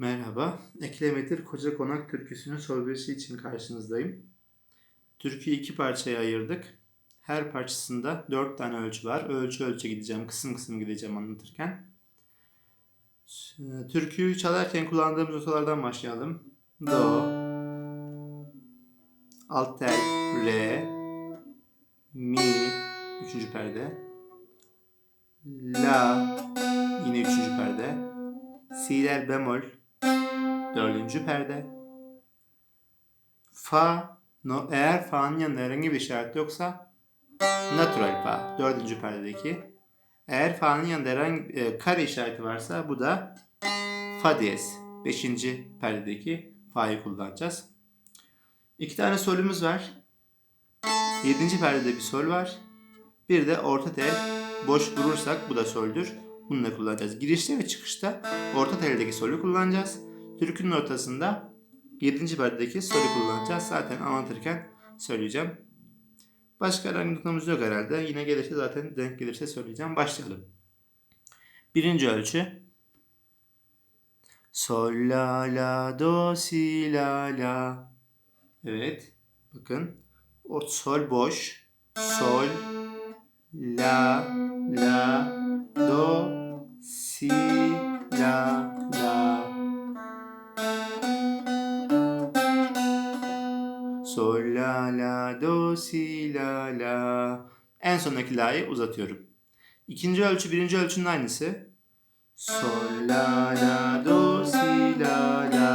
Merhaba, Eklemedir Koca Konak türküsünün sorbesi için karşınızdayım. Türküyü iki parçaya ayırdık. Her parçasında dört tane ölçü var. Ölçü ölçü gideceğim, kısım kısım gideceğim anlatırken. Türküyü çalarken kullandığımız notalardan başlayalım. Do, alt tel, re, mi, üçüncü perde, la, yine üçüncü perde, si'ler bemol, dördüncü perde, fa, no, eğer fa'nın yanında herhangi bir işaret yoksa natural fa, dördüncü perdedeki. Eğer fa'nın yanında herhangi e, kare işareti varsa bu da fa diyez, beşinci perdedeki fa'yı kullanacağız. İki tane solümüz var. Yedinci perdede bir sol var. Bir de orta tel boş durursak bu da soldür. Bunu da kullanacağız. Girişte ve çıkışta orta teldeki solü kullanacağız. Türkünün ortasında 7. perdedeki solü kullanacağız. Zaten anlatırken söyleyeceğim. Başka herhangi notamız yok herhalde. Yine gelirse zaten denk gelirse söyleyeceğim. Başlayalım. Birinci ölçü. Sol la la do si la la. Evet. Bakın. O sol boş. Sol la la do si la sol la la do si la la en sondaki la'yı uzatıyorum. İkinci ölçü birinci ölçünün aynısı. Sol la la do si la la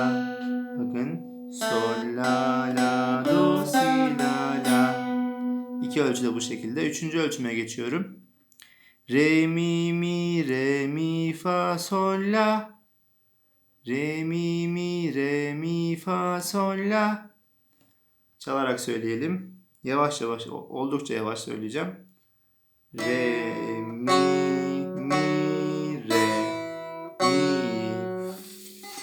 bakın sol la la do si la la İki ölçü de bu şekilde. Üçüncü ölçüme geçiyorum. Re mi mi re mi fa sol la. Re mi mi re mi fa sol la. Çalarak söyleyelim. Yavaş yavaş oldukça yavaş söyleyeceğim. Re mi mi re mi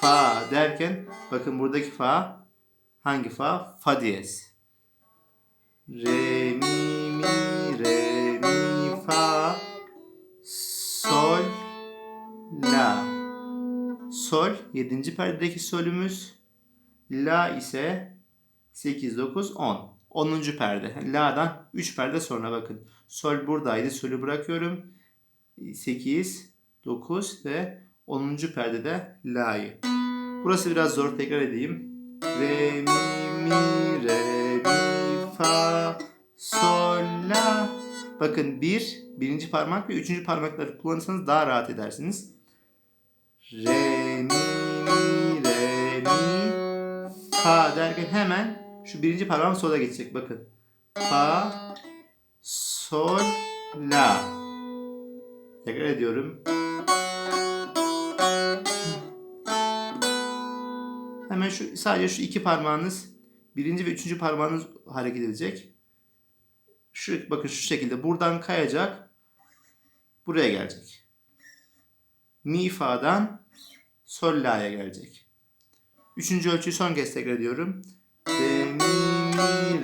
fa derken bakın buradaki fa hangi fa? Fa diyez. Re mi mi re mi fa sol la sol 7. perdedeki solümüz la ise 8 9 10 10. perde la'dan 3 perde sonra bakın sol buradaydı solü bırakıyorum 8 9 ve 10. perdede la'yı burası biraz zor tekrar edeyim re mi mi re mi fa sol la bakın bir birinci parmak ve üçüncü parmakları kullanırsanız daha rahat edersiniz. Re, mi, mi, re, mi, fa derken hemen şu birinci parmağım sola geçecek. Bakın. Fa, sol, la. Tekrar ediyorum. Hemen şu sadece şu iki parmağınız birinci ve üçüncü parmağınız hareket edecek. Şu bakın şu şekilde buradan kayacak. Buraya gelecek. Mi fa'dan sol la'ya gelecek. Üçüncü ölçüyü son kez tekrar ediyorum. Re mi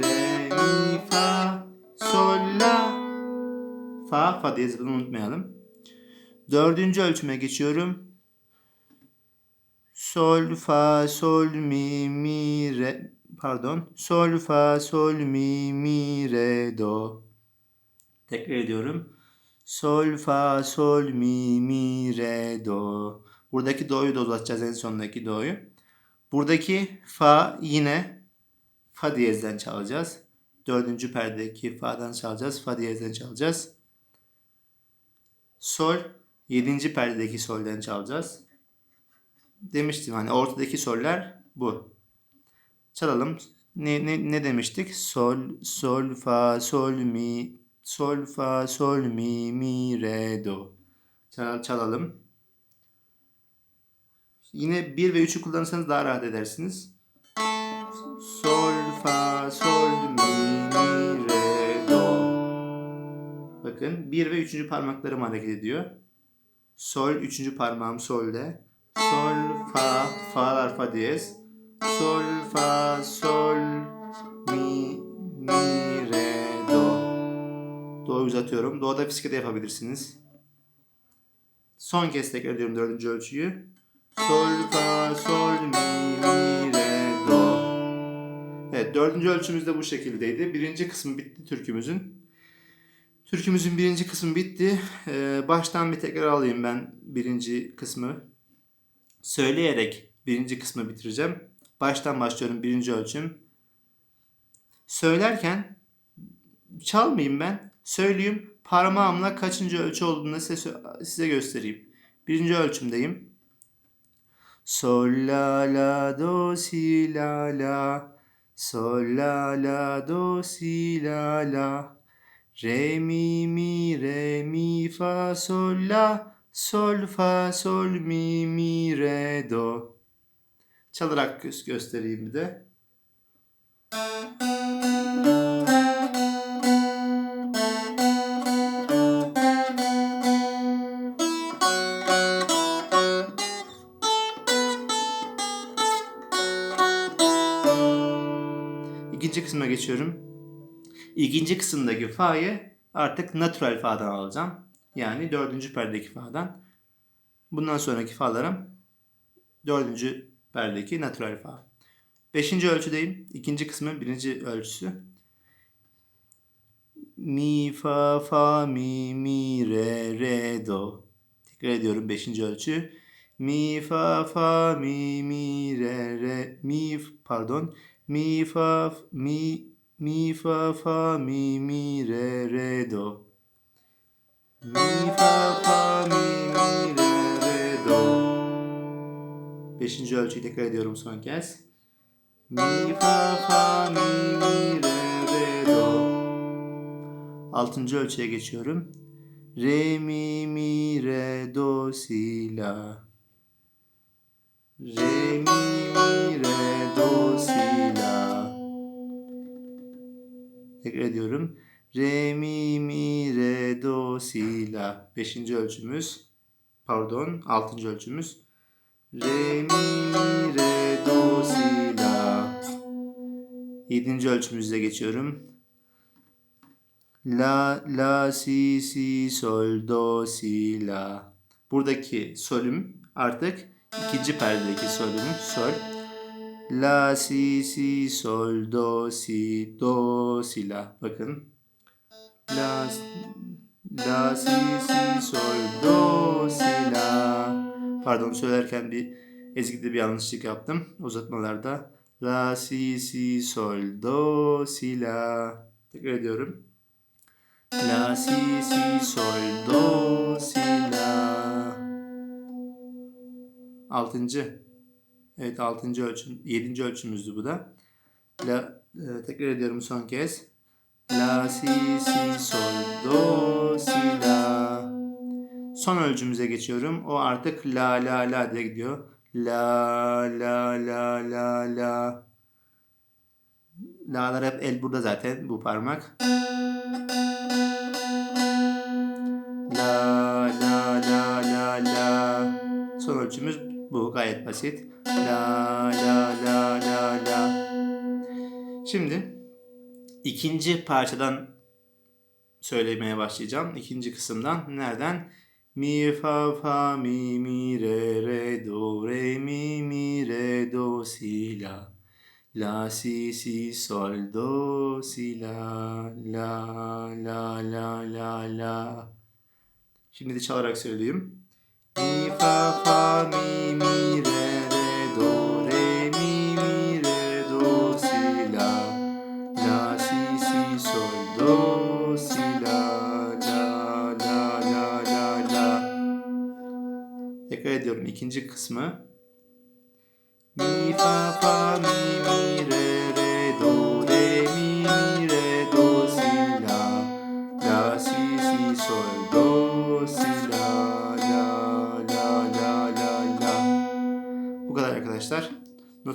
mi fa sol la fa fa diyez bunu unutmayalım. Dördüncü ölçüme geçiyorum. Sol fa sol mi mi re pardon. Sol fa sol mi mi re do. Tekrar ediyorum. Sol fa sol mi mi re do. Buradaki do'yu da uzatacağız en sondaki do'yu. Buradaki fa yine fa diyezden çalacağız. Dördüncü perdedeki fa'dan çalacağız. Fa diyezden çalacağız. Sol yedinci perdedeki solden çalacağız. Demiştim hani ortadaki soller bu. Çalalım. Ne, ne, ne demiştik? Sol, sol, fa, sol, mi, sol, fa, sol, mi, mi, re, do. Çal, çalalım. Yine 1 ve 3'ü kullanırsanız daha rahat edersiniz. Sol, fa, mi, re, do. Bakın 1 ve 3. parmaklarım hareket ediyor. Sol 3. parmağım solde. Sol, fa, fa'lar fa diyez. Sol, fa, sol, mi, mi, re, do. Do'yu uzatıyorum. Do'da fiske de yapabilirsiniz. Son kez tekrar ediyorum dördüncü ölçüyü. sol, fa, sol, mi, mi, re. Evet dördüncü ölçümüz de bu şekildeydi. Birinci kısmı bitti türkümüzün. Türkümüzün birinci kısmı bitti. Ee, baştan bir tekrar alayım ben birinci kısmı. Söyleyerek birinci kısmı bitireceğim. Baştan başlıyorum birinci ölçüm. Söylerken çalmayayım ben. Söyleyeyim parmağımla kaçıncı ölçü olduğunu size, size göstereyim. Birinci ölçümdeyim. Sol la la do si la la Sol la la do si la. La Re mi mi re mi fa sol la. Sol fa sol mi mi re do. Çalarak gö- göstereyim bir de. İkinci kısma geçiyorum. İkinci kısımdaki fa'yı artık natural fa'dan alacağım. Yani dördüncü perdeki fa'dan. Bundan sonraki fa'larım dördüncü perdeki natural fa. Beşinci ölçüdeyim. İkinci kısmın birinci ölçüsü. Mi, fa, fa, mi, mi, re, re, do. Tekrar ediyorum beşinci ölçü. Mi, fa, fa, mi, mi, re, re, mi, pardon. Mi, fa, mi, mi, fa, fa, mi, mi, re, re, do. Mi, fa, fa, mi, mi, re, re, do. Beşinci ölçüyü tekrar ediyorum son kez. Mi, fa, fa, mi, mi, re, re, do. Altıncı ölçüye geçiyorum. Re, mi, mi, re, do, si, la. Re, mi, mi, re, do, si, la. Tekrar ediyorum. Re, mi, mi, re, do, si, la. Beşinci ölçümüz. Pardon. Altıncı ölçümüz. Re, mi, mi, re, do, si, la. Yedinci ölçümüze geçiyorum. La, la, si, si, sol, do, si, la. Buradaki solüm artık ikinci perdedeki solüm. Sol. La, si, si, sol, do, si, do, si, la. Bakın. La, la, si, si, sol, do, si, la. Pardon söylerken bir ezgide bir yanlışlık yaptım. Uzatmalarda. La, si, si, sol, do, si, la. Tekrar ediyorum. La, si, si, sol, do, si, la. Altıncı. Evet altıncı ölçüm. Yedinci ölçümüzdü bu da. La, e, tekrar ediyorum son kez. La, si, si, sol, do, si, la. Son ölçümüze geçiyorum. O artık la, la, la diye gidiyor. La, la, la, la, la. La'lar hep el burada zaten bu parmak. La la la la la. Son ölçümüz bu gayet basit. La la la la la. Şimdi ikinci parçadan söylemeye başlayacağım. İkinci kısımdan. Nereden? Mi fa fa mi mi re re do re mi mi re do si la. La si si sol do si la la la la la la. Şimdi de çalarak söyleyeyim. Fa fa mi mi re re do re mi mi re do si la. La si si sol do si la la la la la la. Tekrar ediyorum ikinci kısmı. Mi fa fa mi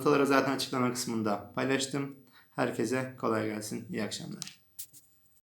Notaları zaten açıklama kısmında paylaştım. Herkese kolay gelsin. İyi akşamlar.